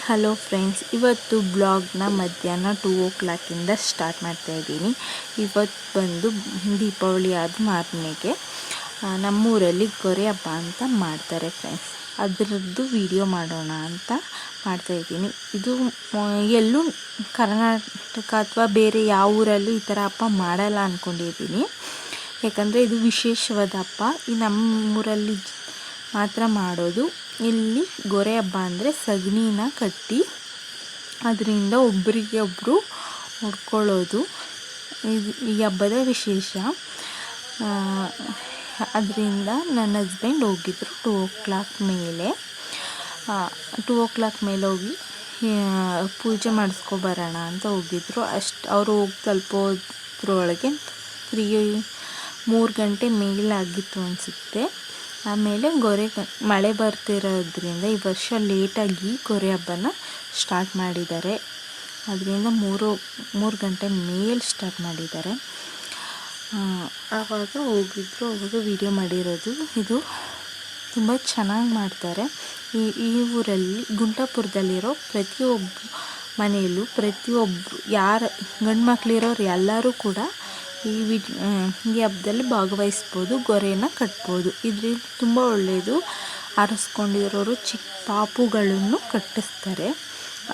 Hello friends ಇವತ್ತು ಬ್ಲಾಗ್ನ ಮಧ್ಯಾಹ್ನ two ಓ ಕ್ಲಾಕಿಂದ start ಮಾಡ್ತಾ ಇದ್ದೀನಿ. ಇವತ್ತು ಬಂದು ದೀಪಾವಳಿ ಆದ ಮಾರನೆಗೆ ನಮ್ಮೂರಲ್ಲಿ ಗೊರೆ ಹಬ್ಬ ಅಂತ ಮಾಡ್ತಾರೆ ಫ್ರೆಂಡ್ಸ್ ಅದರದ್ದು ವಿಡಿಯೋ ಮಾಡೋಣ ಅಂತ ಮಾಡ್ತಾ ಇದ್ದೀನಿ. ಇದು ಎಲ್ಲೂ ಕರ್ನಾಟಕ ಅಥವಾ ಬೇರೆ ಯಾವ ಊರಲ್ಲೂ ಈ ಥರ ಹಬ್ಬ ಮಾಡಲ್ಲ ಅಂದ್ಕೊಂಡಿದ್ದೀನಿ ಯಾಕಂದರೆ ಇದು ವಿಶೇಷವಾದ ಹಬ್ಬ. ಈ ನಮ್ಮೂರಲ್ಲಿ ಮಾತ್ರ ಮಾಡೋದು. ಇಲ್ಲಿ ಗೊರೆ ಹಬ್ಬ ಅಂದರೆ ಸಗಣಿನ ಕಟ್ಟಿ. ಅದರಿಂದ ಒಬ್ಬರಿಗೆ ಒಬ್ಬರು ಹೊಡ್ಕೊಳ್ಳೋದು ಈ ಹಬ್ಬದ ವಿಶೇಷ. ಅದರಿಂದ ನನ್ನ ಹಸ್ಬೆಂಡ್ ಹೋಗಿದ್ರು ಟೂ ಓ ಕ್ಲಾಕ್ ಮೇಲೆ. ಟೂ ಓ ಕ್ಲಾಕ್ ಮೇಲೆ ಹೋಗಿ ಪೂಜೆ ಮಾಡಿಸ್ಕೊಬರೋಣ ಅಂತ ಹೋಗಿದ್ರು. ಅಷ್ಟು ಅವರು ಹೋಗಿ ತಲುಪೋದ್ರೊಳಗೆ ತ್ರೀ ಮೂರು ಗಂಟೆ ಮೇಲಾಗಿತ್ತು ಅನಿಸುತ್ತೆ. ಆಮೇಲೆ ಗೊರೆ ಮಳೆ ಬರ್ತಿರೋದ್ರಿಂದ ಈ ವರ್ಷ ಲೇಟಾಗಿ ಗೊರೆ ಹಬ್ಬನ ಸ್ಟಾರ್ಟ್ ಮಾಡಿದ್ದಾರೆ. ಅದರಿಂದ ಮೂರು ಮೂರು ಗಂಟೆ ಮೇಲೆ ಸ್ಟಾರ್ಟ್ ಮಾಡಿದ್ದಾರೆ. ಆವಾಗ ಹೋಗಿದ್ರು ಅವಾಗ ವಿಡಿಯೋ ಮಾಡಿರೋದು. ಇದು ತುಂಬ ಚೆನ್ನಾಗಿ ಮಾಡ್ತಾರೆ. ಈ ಈ ಊರಲ್ಲಿ, ಗುಂಟಾಪುರದಲ್ಲಿರೋ ಪ್ರತಿಯೊಬ್ಬ ಮನೆಯಲ್ಲೂ ಪ್ರತಿಯೊಬ್ಬರು ಯಾರು ಗಂಡು ಮಕ್ಕಳಿರೋರು ಎಲ್ಲರೂ ಕೂಡ ಈ ವಿಡ್ ಈ ಹಬ್ಬದಲ್ಲಿ ಭಾಗವಹಿಸ್ಬೋದು, ಗೊರೆನ ಕಟ್ಬೋದು. ಇದರಿಂದ ತುಂಬ ಒಳ್ಳೆಯದು, ಆರಿಸ್ಕೊಂಡಿರೋರು ಚಿಕ್ಕ ಪಾಪುಗಳನ್ನು ಕಟ್ಟಿಸ್ತಾರೆ.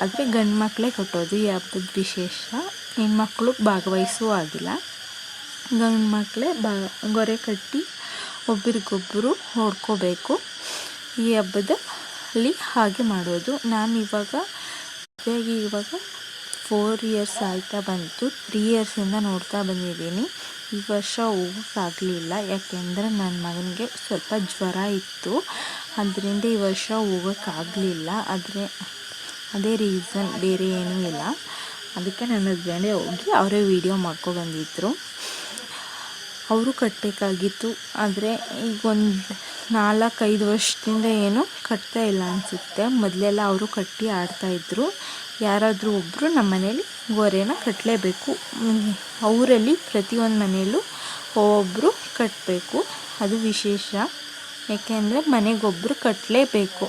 ಆದರೆ ಗಂಡು ಮಕ್ಕಳೇ ಕಟ್ಟೋದು ಈ ಹಬ್ಬದ ವಿಶೇಷ. ಹೆಣ್ಮಕ್ಳು ಭಾಗವಹಿಸೂ ಆಗಿಲ್ಲ. ಗಂಡು ಮಕ್ಕಳೇ ಬಾ, ಗೊರೆ ಕಟ್ಟಿ ಒಬ್ರಿಗೊಬ್ಬರು ಹೊಡ್ಕೋಬೇಕು ಈ ಹಬ್ಬದಲ್ಲಿ ಹಾಗೆ ಮಾಡೋದು. ನಾನು ಇವಾಗ ಇವಾಗ ಫೋರ್ ಇಯರ್ಸ್ ಆಯ್ತಾ ಬಂತು. ತ್ರೀ ಇಯರ್ಸಿಂದ ನೋಡ್ತಾ ಬಂದಿದ್ದೀನಿ. ಈ ವರ್ಷ ಹೋಗೋಕ್ಕಾಗಲಿಲ್ಲ. ಯಾಕೆಂದರೆ ನನ್ನ ಮಗನಿಗೆ ಸ್ವಲ್ಪ ಜ್ವರ ಇತ್ತು. ಅದರಿಂದ ಈ ವರ್ಷ ಹೋಗೋಕ್ಕಾಗಲಿಲ್ಲ. ಆದರೆ ಅದೇ ರೀಸನ್ ಬೇರೆ ಏನೂ ಇಲ್ಲ. ಅದಕ್ಕೆ ನನ್ನ ಹಸ್ಬೆಂಡೇ ಹೋಗಿ ಅವರೇ ವೀಡಿಯೋ ಮಾಡ್ಕೊ ಬಂದಿದ್ದರು ಅವರು ಕಟ್ಟಬೇಕಾಗಿತ್ತು ಆದರೆ ಈಗ ಒಂದು ನಾಲ್ಕೈದು ವರ್ಷದಿಂದ ಏನು ಕಟ್ತಾ ಇಲ್ಲ ಅನಿಸುತ್ತೆ. ಮೊದಲೆಲ್ಲ ಅವರು ಕಟ್ಟಿ ಆಡ್ತಾಯಿದ್ರು ಯಾರಾದರೂ ಒಬ್ಬರು ನಮ್ಮ ಮನೇಲಿ ಗೊರೆನ ಕಟ್ಟಲೇಬೇಕು ಅವರಲ್ಲಿ ಪ್ರತಿಯೊಂದು ಮನೆಯಲ್ಲೂ ಒಬ್ಬರು ಕಟ್ಟಬೇಕು ಅದು ವಿಶೇಷ. ಯಾಕೆಂದರೆ ಮನೆಗೊಬ್ಬರು ಕಟ್ಟಲೇಬೇಕು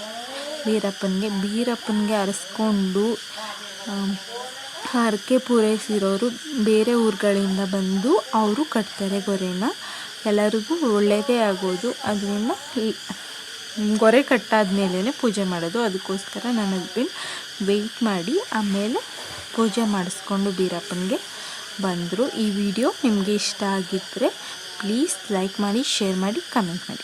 ಬೀರಪ್ಪನಿಗೆ ಬೀರಪ್ಪನಿಗೆ ಅರಸ್ಕೊಂಡು ಹರಕೆ ಪೂರೈಸಿರೋರು ಬೇರೆ ಊರುಗಳಿಂದ ಬಂದು ಅವರು ಕಟ್ತಾರೆ ಗೊರೆನ. ಎಲ್ಲರಿಗೂ ಒಳ್ಳೆಯದೇ ಆಗೋದು. ಅದರಿಂದ ಗೊರೆ ಕಟ್ಟಾದ್ಮೇಲೆ ಪೂಜೆ ಮಾಡೋದು. ಅದಕ್ಕೋಸ್ಕರ ನನ್ನ ಹಸ್ಬೆಂಡ್ ವೆಯ್ಟ್ ಮಾಡಿ ಆಮೇಲೆ ಪೂಜೆ ಮಾಡಿಸ್ಕೊಂಡು ಬೀರಪ್ಪನಿಗೆ ಬಂದರು. ಈ ವಿಡಿಯೋ ನಿಮಗೆ ಇಷ್ಟ ಆಗಿದ್ದರೆ ಪ್ಲೀಸ್ ಲೈಕ್ ಮಾಡಿ ಶೇರ್ ಮಾಡಿ ಕಮೆಂಟ್ ಮಾಡಿ.